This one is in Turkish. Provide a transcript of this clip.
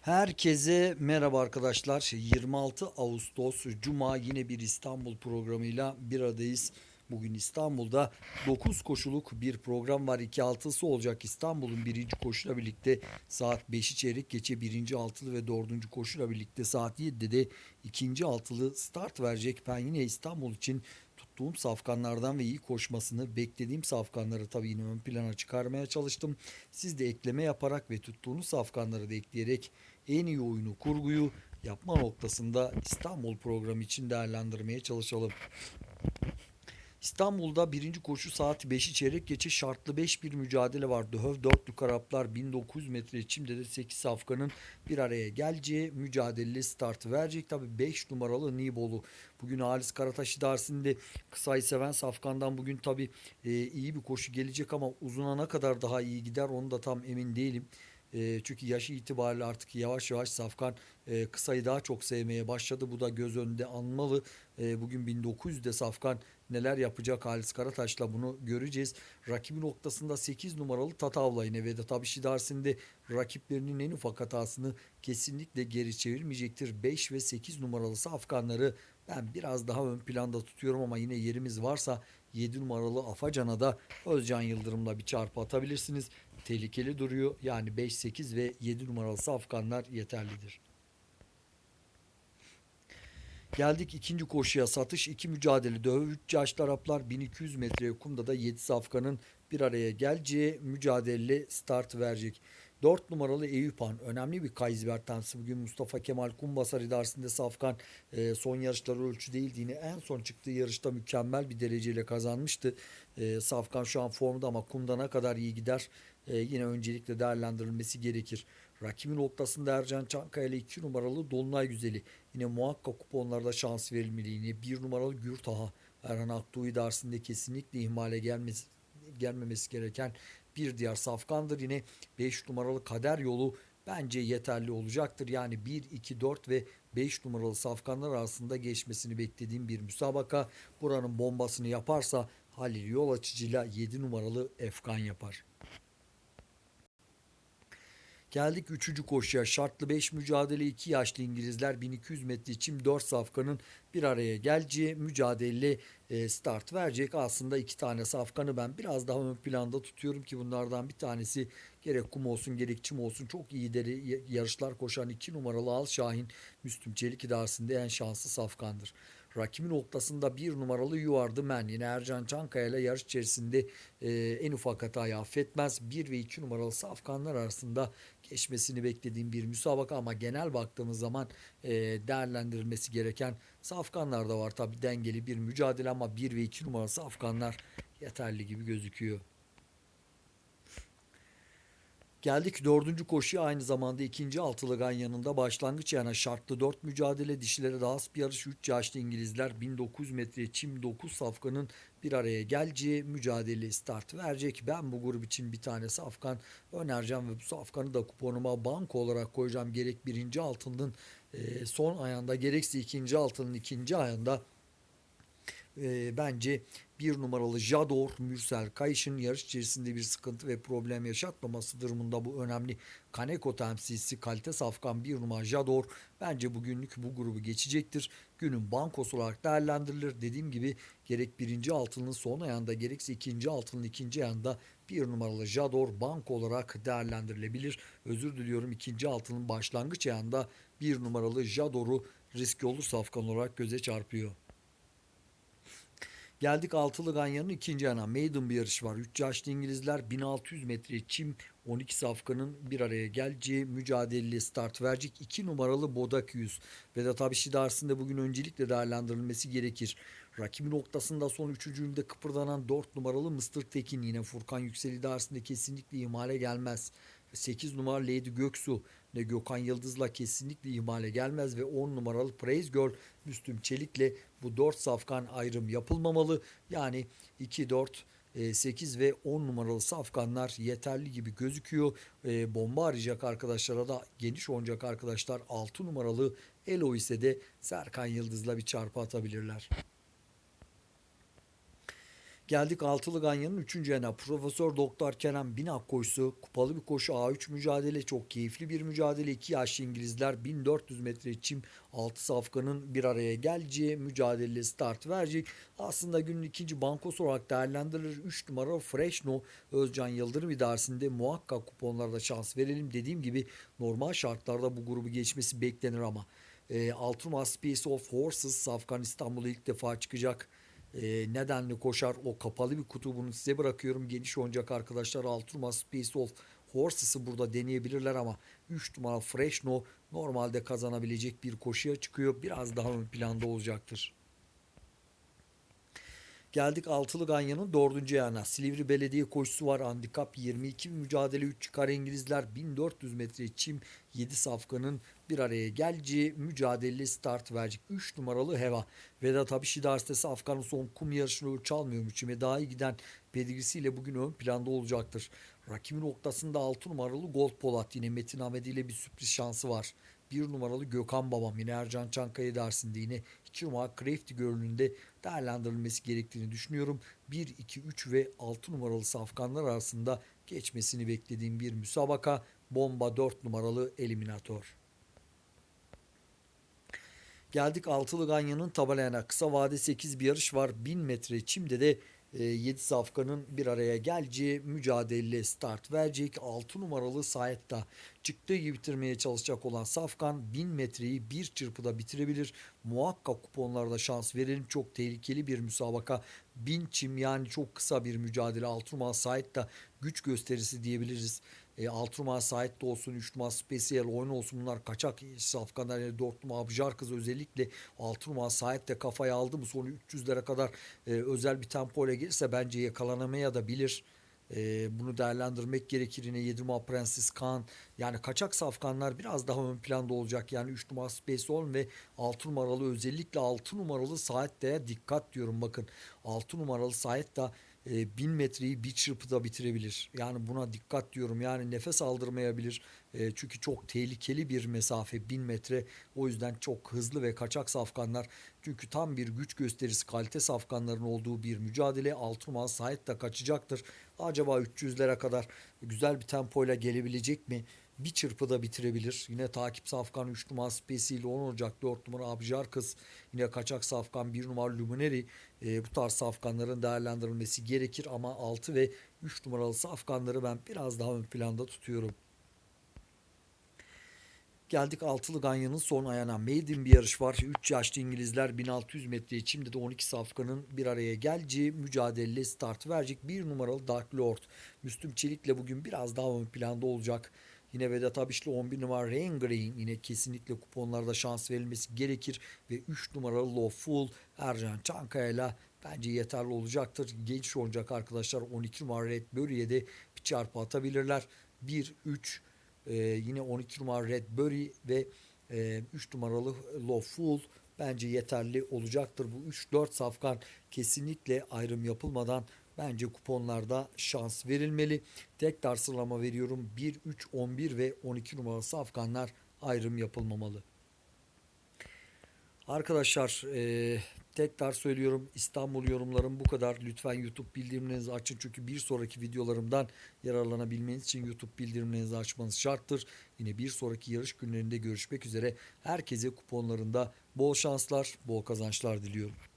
Herkese merhaba arkadaşlar. 26 Ağustos Cuma yine bir İstanbul programıyla bir aradayız. Bugün İstanbul'da 9 koşuluk bir program var. 2 altısı olacak İstanbul'un birinci koşuyla birlikte saat 5'i çeyrek geçe birinci altılı ve dördüncü koşuyla birlikte saat 7'de de ikinci altılı start verecek. Ben yine İstanbul için tuttuğum safkanlardan ve iyi koşmasını beklediğim safkanları tabii yine ön plana çıkarmaya çalıştım. Siz de ekleme yaparak ve tuttuğunuz safkanları da ekleyerek en iyi oyunu kurguyu yapma noktasında İstanbul programı için değerlendirmeye çalışalım. İstanbul'da birinci koşu saat 5'i çeyrek geçe şartlı 5 bir mücadele var. Döhöv dörtlü Karaplar 1900 metre çimde de 8 safkanın bir araya geleceği mücadeleli startı verecek. Tabi 5 numaralı Nibolu. Bugün Halis Karataş idaresinde kısayı seven safkandan bugün tabi iyi bir koşu gelecek ama uzuna ne kadar daha iyi gider onu da tam emin değilim. E, çünkü yaşı itibariyle artık yavaş yavaş Safkan e, kısayı daha çok sevmeye başladı. Bu da göz önünde anmalı. E, bugün 1900'de Safkan neler yapacak Halis Karataş'la bunu göreceğiz. Rakibi noktasında 8 numaralı Tatavla yine Vedat Abiş idaresinde rakiplerinin en ufak hatasını kesinlikle geri çevirmeyecektir. 5 ve 8 numaralı Safkanları ben biraz daha ön planda tutuyorum ama yine yerimiz varsa 7 numaralı Afacan'a da Özcan Yıldırım'la bir çarpı atabilirsiniz. Tehlikeli duruyor. Yani 5, 8 ve 7 numaralı Safkanlar yeterlidir. Geldik ikinci koşuya satış iki mücadele döv 3 yaşlı Araplar 1200 metreye kumda da 7 safkanın bir araya geleceği mücadele start verecek. 4 numaralı Eyüphan önemli bir Kaysbertansı. Bugün Mustafa Kemal Kumbasar idaresinde Safkan e, son yarışları ölçü değildi. Yine en son çıktığı yarışta mükemmel bir dereceyle kazanmıştı. E, Safkan şu an formda ama kumda ne kadar iyi gider e, yine öncelikle değerlendirilmesi gerekir. Rakibi noktasında Ercan Çankaya ile 2 numaralı Dolunay Güzeli. Yine muhakkak kuponlarda şans verilmeli. Yine 1 numaralı Gürtaha. Erhan Aktuğ idaresinde kesinlikle ihmale gelmesi, gelmemesi gereken bir diğer safkandır. Yine 5 numaralı Kader Yolu bence yeterli olacaktır. Yani 1, 2, 4 ve 5 numaralı safkanlar arasında geçmesini beklediğim bir müsabaka. Buranın bombasını yaparsa Halil Yol açıcıyla 7 numaralı Efkan yapar. Geldik 3. koşuya. Şartlı 5 mücadele 2 yaşlı İngilizler 1200 metre için 4 safkanın bir araya geleceği mücadele e, start verecek. Aslında iki tane safkanı ben biraz daha ön planda tutuyorum ki bunlardan bir tanesi gerek kum olsun gerek çim olsun çok iyi deri yarışlar koşan 2 numaralı Al Şahin Müslüm Çelik idaresinde en şanslı safkandır. Rakibi noktasında bir numaralı Yuvardı Men yine Ercan Çankaya ile yarış içerisinde e, en ufak hatayı affetmez. 1 ve 2 numaralı safkanlar arasında geçmesini beklediğim bir müsabaka ama genel baktığımız zaman e, değerlendirilmesi gereken safkanlar da var. Tabi dengeli bir mücadele ama 1 ve 2 numaralı safkanlar yeterli gibi gözüküyor. Geldik dördüncü koşuya aynı zamanda ikinci altılı ganyanında başlangıç yana şartlı dört mücadele dişilere daha bir yarış 3 yaşlı İngilizler 1900 metre çim 9 safkanın bir araya geleceği mücadele start verecek. Ben bu grup için bir tane safkan önereceğim ve bu safkanı da kuponuma banko olarak koyacağım. Gerek birinci altının son ayında gerekse ikinci altının ikinci ayında e, bence bir numaralı Jador Mürsel Kayış'ın yarış içerisinde bir sıkıntı ve problem yaşatmaması durumunda bu önemli Kaneko temsilcisi kalite safkan bir numara Jador bence bugünlük bu grubu geçecektir. Günün bankosu olarak değerlendirilir. Dediğim gibi gerek birinci altının son ayağında gerekse ikinci altının ikinci ayağında bir numaralı Jador banko olarak değerlendirilebilir. Özür diliyorum ikinci altının başlangıç ayağında bir numaralı Jador'u riski olur safkan olarak göze çarpıyor. Geldik altılı ganyanın ikinci yana. Maiden bir yarış var. 3 yaşlı İngilizler 1600 metre çim 12 safkanın bir araya geleceği mücadeleli start verecek. 2 numaralı Bodak 100. Vedat Abiş idaresinde bugün öncelikle değerlendirilmesi gerekir. Rakibi noktasında son üçüncülüğünde kıpırdanan 4 numaralı Mr. Tekin yine Furkan Yüksel idaresinde kesinlikle ihmale gelmez. 8 numaralı Lady Göksu ne Gökhan Yıldız'la kesinlikle ihmale gelmez ve 10 numaralı Praise Girl Müslüm Çelik'le bu 4 safkan ayrım yapılmamalı. Yani 2, 4, 8 ve 10 numaralı safkanlar yeterli gibi gözüküyor. E, bomba arayacak arkadaşlara da geniş oynayacak arkadaşlar 6 numaralı Elo ise de Serkan Yıldız'la bir çarpı atabilirler. Geldik altılı ganyanın 3. yana. Profesör Doktor Kenan Binak koşusu. Kupalı bir koşu A3 mücadele. Çok keyifli bir mücadele. 2 yaşlı İngilizler 1400 metre çim 6 safkanın bir araya geleceği mücadele start verecek. Aslında günün ikinci bankosu olarak değerlendirilir. 3 numara Freshno Özcan Yıldırım idaresinde muhakkak kuponlarda şans verelim. Dediğim gibi normal şartlarda bu grubu geçmesi beklenir ama e, Altınma Space of Horses Safkan İstanbul'a ilk defa çıkacak. E, nedenle koşar o kapalı bir kutu bunu size bırakıyorum. Geniş oyuncak arkadaşlar Altınma Space of Horses'ı burada deneyebilirler ama 3 numara Freshno normalde kazanabilecek bir koşuya çıkıyor. Biraz daha ön planda olacaktır. Geldik Altılı Ganyan'ın dördüncü yana. Silivri Belediye koşusu var. Handikap 22 mücadele 3 çıkar İngilizler 1400 metre çim 7 safkanın bir araya geleceği mücadeleli start verecek. 3 numaralı Heva. Vedat Abişi Üniversitesi Afgan'ın son kum yarışını ölçü almıyor mu? daha iyi giden pedigrisiyle bugün ön planda olacaktır. Rakibi noktasında 6 numaralı Gold Polat yine Metin Ahmet ile bir sürpriz şansı var. 1 numaralı Gökhan Babam yine Ercan Çankaya dersinde yine 2 numara Crafty görünümünde değerlendirilmesi gerektiğini düşünüyorum. 1, 2, 3 ve 6 numaralı safkanlar arasında geçmesini beklediğim bir müsabaka. Bomba 4 numaralı eliminator. Geldik Altılı Ganyan'ın tabelayana. Kısa vade 8 bir yarış var. 1000 metre çimde de 7 e, safkanın bir araya geleceği mücadele start verecek. 6 numaralı Saet'ta çıktığı gibi bitirmeye çalışacak olan Safkan 1000 metreyi bir çırpıda bitirebilir. Muhakkak kuponlarda şans verelim. Çok tehlikeli bir müsabaka. 1000 çim yani çok kısa bir mücadele. 6 numaralı Saet'ta güç gösterisi diyebiliriz. E, 6 numara Sait de olsun, 3 numara Spesiyel oyun olsun bunlar kaçak safkanlar. Yani 4 numara Abjar kız özellikle 6 numara Sait de kafaya aldı mı sonra 300'lere kadar e, özel bir tempo ile gelirse bence yakalanamaya da bilir. E, bunu değerlendirmek gerekir. Yine 7 numara Prenses Khan yani kaçak safkanlar biraz daha ön planda olacak. Yani 3 numara Space Olm ve 6 numaralı özellikle 6 numaralı Sait'te dikkat diyorum bakın. 6 numaralı Sait de e, bin metreyi bir çırpıda bitirebilir. Yani buna dikkat diyorum. Yani nefes aldırmayabilir. E, çünkü çok tehlikeli bir mesafe bin metre. O yüzden çok hızlı ve kaçak safkanlar. Çünkü tam bir güç gösterisi kalite safkanların olduğu bir mücadele. Altıman Sait de kaçacaktır. Acaba 300'lere kadar güzel bir tempoyla gelebilecek mi? bir çırpıda bitirebilir. Yine takip safkan 3 numara Spesi ile 10 Ocak 4 numara Abjar Kız. Yine kaçak safkan 1 numara Lumineri. E, bu tarz safkanların değerlendirilmesi gerekir ama 6 ve 3 numaralı safkanları ben biraz daha ön planda tutuyorum. Geldik altılı ganyanın son ayağına. Maiden bir yarış var. 3 yaşlı İngilizler 1600 metre Şimdi de 12 safkanın bir araya geleceği mücadele start verecek. Bir numaralı Dark Lord. Müslüm Çelik'le bugün biraz daha ön planda olacak. Yine Vedat Abişli 11 numara Rain Green yine kesinlikle kuponlarda şans verilmesi gerekir. Ve 3 numaralı Lawful Ercan Çankaya ile bence yeterli olacaktır. Genç oyuncak arkadaşlar 12 numara Red Bury'e de bir çarpı atabilirler. 1, 3 e, yine 12 numara Red Bury ve e, 3 numaralı Lawful bence yeterli olacaktır. Bu 3-4 safkan kesinlikle ayrım yapılmadan bence kuponlarda şans verilmeli. Tekrar sıralama veriyorum. 1, 3, 11 ve 12 numaralı safkanlar ayrım yapılmamalı. Arkadaşlar e, tekrar söylüyorum İstanbul yorumlarım bu kadar. Lütfen YouTube bildirimlerinizi açın çünkü bir sonraki videolarımdan yararlanabilmeniz için YouTube bildirimlerinizi açmanız şarttır. Yine bir sonraki yarış günlerinde görüşmek üzere. Herkese kuponlarında bol şanslar, bol kazançlar diliyorum.